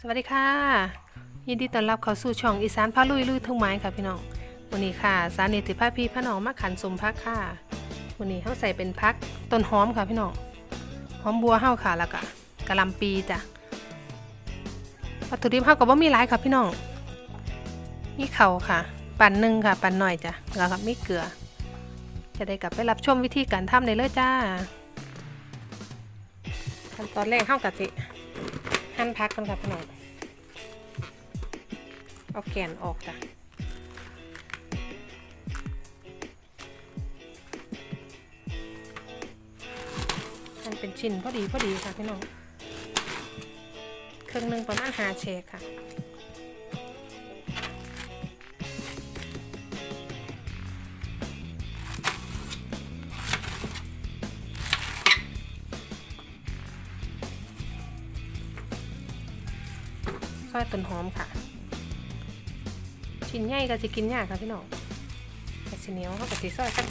สวัสดีค่ะ ยินดีต้อนรับเข้าสู่ช่องอีสานพาลุยลุยทุ่งไม้ค่ะพี่น้องวันนี้ค่ะ สานิติภาพี่พระน้องมาขันสมพักค่ะวันนี้เขาใส่เป็นพักต้นหอมค่ะพี่น้องหอมบัวเฮาค่ะแล้วก็กะหล่ำปีจ้ะวัตถุดิบเฮาก็บ่มีหลายค่ะพี่น้องมีเข่าค่ะ ปั่นหนึ่งค่ะ ปั่นหน่อยจ้ะแล้วก็มีเกลือ จะได้กลับไปรับชมวิธีการทำได้เลยจ้าขั้นตอนแรกเฮากะสิ หั่นพักกันค่ะพี่น้องเอาแกนออกจ้ะมันเป็นชิ้นพอดีพอดีค่ะพี่น้องครึ่งหนึ่งประมาณหาเชคค่ะ อยต้นหอมค่ะ ชิ้นใหญ่ก็จะกินยากค่ะพี่น้องกระสีเหนียวเขากระสีซอยสัก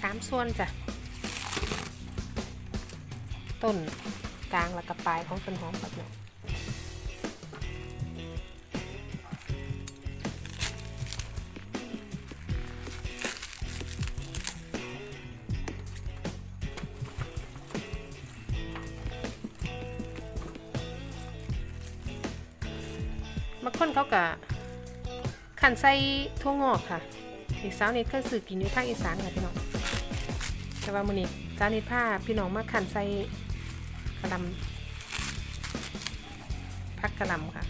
สามส่วนจ้ะ ต้นกลางและกับปลายของต้นหอมค่ะพี่น้อง คนเขากะขันใส่ทั่วงอกค่ะอีกสาวนิดเคยสื่อกินอยู่ทางอีสานค่ะพี่น้องแต่ว่ามื้อนี้สาวนิดผ้าพี่น้องมาขันใส่กระลำพักกระลำค่ะ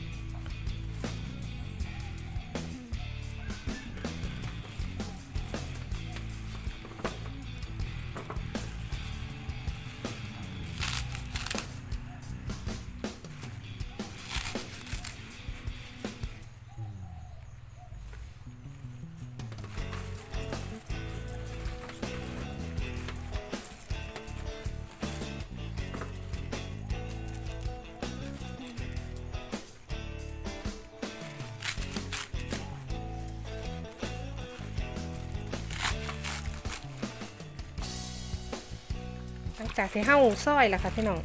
หลังจากที่เห่าซอยแล้วค่ะพี่น้อง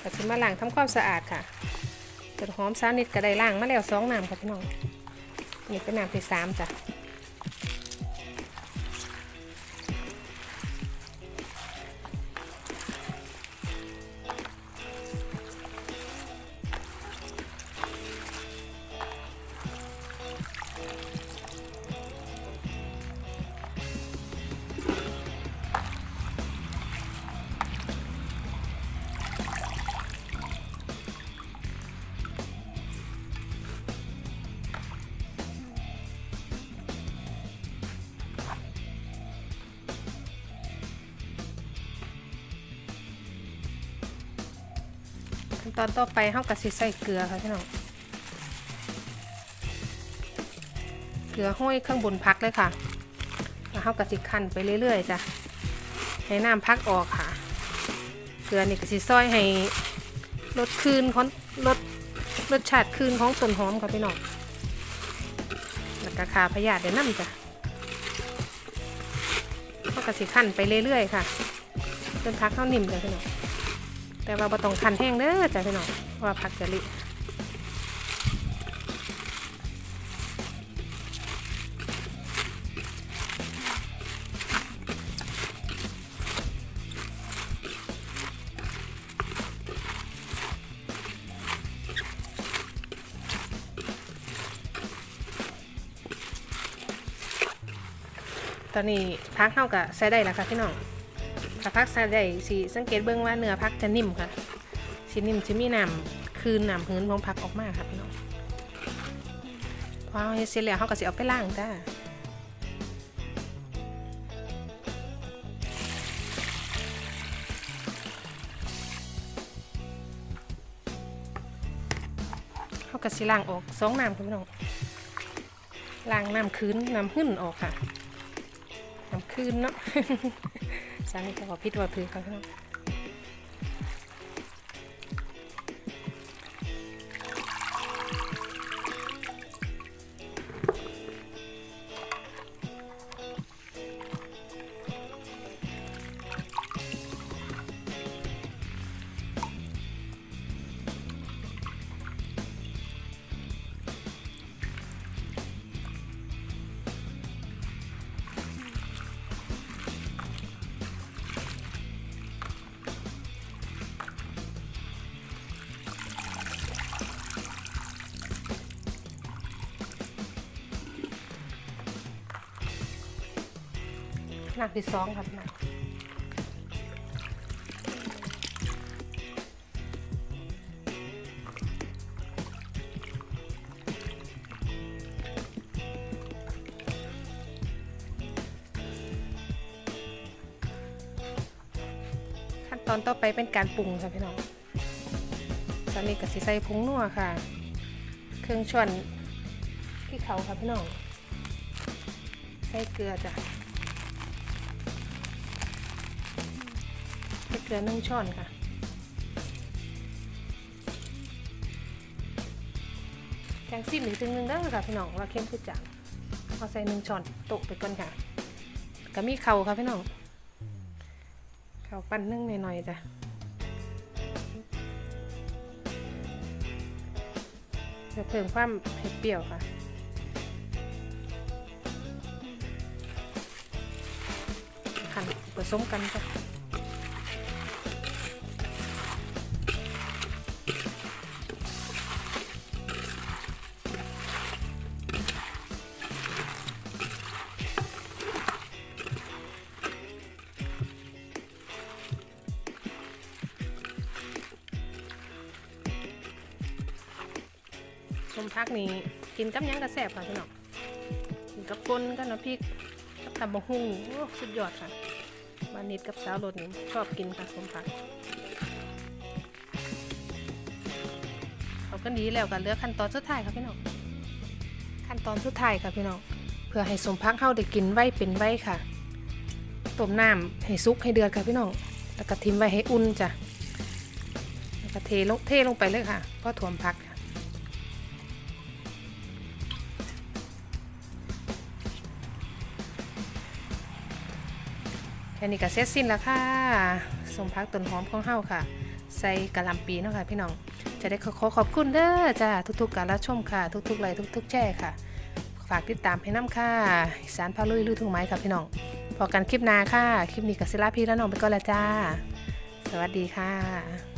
ก็สิมาล้างทำความสะอาดค่ะต้นหอมสาวนิดก็ได้ล้างมาแล้วสองน้ำค่ะพี่น้องนี่เป็นน้ำที่สามจ้ะ ขั้นตอนต่อไปเฮาก็สิใส่เกลือค่ะพี่น้องเกลือห้อยข้างบนพักเลยค่ะแล้วเฮาก็สิคั่นไปเรื่อยๆจ้ะให้น้ำพักออกค่ะ เกลือนี่ก็สิซอยให้ลดคืนของลดรสชาติคืนของต้นหอมค่ะพี่น้องแล้วก็ขาพยาธิเดี๋ยวน้ำจ้ะเฮาก็สิคั่นไปเรื่อยๆค่ะจนพักเข้านิ่มจ้ะพี่น้อง แต่ว่าบ่ต้องคันแห้งเด้อจ้ะพี่น้องเพราะว่าผักจะลิตอนนี้พักเข้ากับใส่ได้แล้วค่ะพี่น้อง ถ้าพักใส่ได้สิสังเกตเบื้องว่าเนื้อพักจะนิ่มค่ะสินิ่มจะมีน้ำคืนน้ำหืนของพักออกมาค่ะพี่น้องพอเฮ็ดเสร็จแล้วเขาก็สิเอาไปล้างจ้าเขาก็สิล้างออกสองน้ำค่ะพี่น้องล้างน้ำคืนน้ำหึ่นออกค่ะ น้ำคืนเนาะสามีจะบอกพิษว่าถือเขาเนาะ หนักที่สองครับหนักขั้นตอนต่อไปเป็นการปรุงค่ะพี่น้องตอนนี้ก็สิใส่ผงนัวค่ะ เครื่องช้อนที่เขาค่ะพี่น้อง ใส่เกลือจ้ะ เกลือหนึ่งช้อนค่ะ แกงซิมหนึ่งถึงหนึ่งเด้ค่ะพี่น้องว่าเข้มคือจังเอาใส่หนึ่งช้อนตกไปก่อนค่ะก็มีเข่าค่ะพี่น้องเข่าปั้นนึ่งหน่อยๆจ้ะเพื่อเพิ่มความเผ็ดเปรี้ยวค่ะหั่นผสมกันจ้ะ ชมพักนี้กินกับยังกระแสบค่ะพี่น้องกินกับปนกับน้ำพริกกับตำบักหุ่งโอ้สุดยอดค่ะมานิดกับสาวรถนี่ชอบกินค่ะสมผักเขาก็ดีแล้วกันเลือกขั้นตอนสุดท้ายค่ะพี่น้องขั้นตอนสุดท้ายค่ะพี่น้องเพื่อให้สมพักเข้าได้กินไว้เป็นไว้ค่ะต้มน้ำให้ซุกให้เดือดค่ะพี่น้องแล้วก็ทิ้งไว้ให้อุ่นจ้ะแล้วก็เทลงเทลงไปเลยค่ะก็ถ่วมพัก และนี่ก็เสร็จสิ้นแล้วค่ะสมพักต้นหอมของเฮาค่ะ ใส่กะหล่ำปีเนาะค่ะพี่น้อง จะได้ขอขอขอบคุณเด้อจ้าทุกๆการรับชมค่ะ ทุกๆไลค์ทุก ๆ แช่ค่ะ ฝากติดตามให้น้ำค่ะสารพาลุยลุยทุ่งไม้ค่ะพี่น้องพอกันคลิปหน้าค่ะ คลิปนี้กับศิลาพี่และน้องไปก่อนละจ้า สวัสดีค่ะ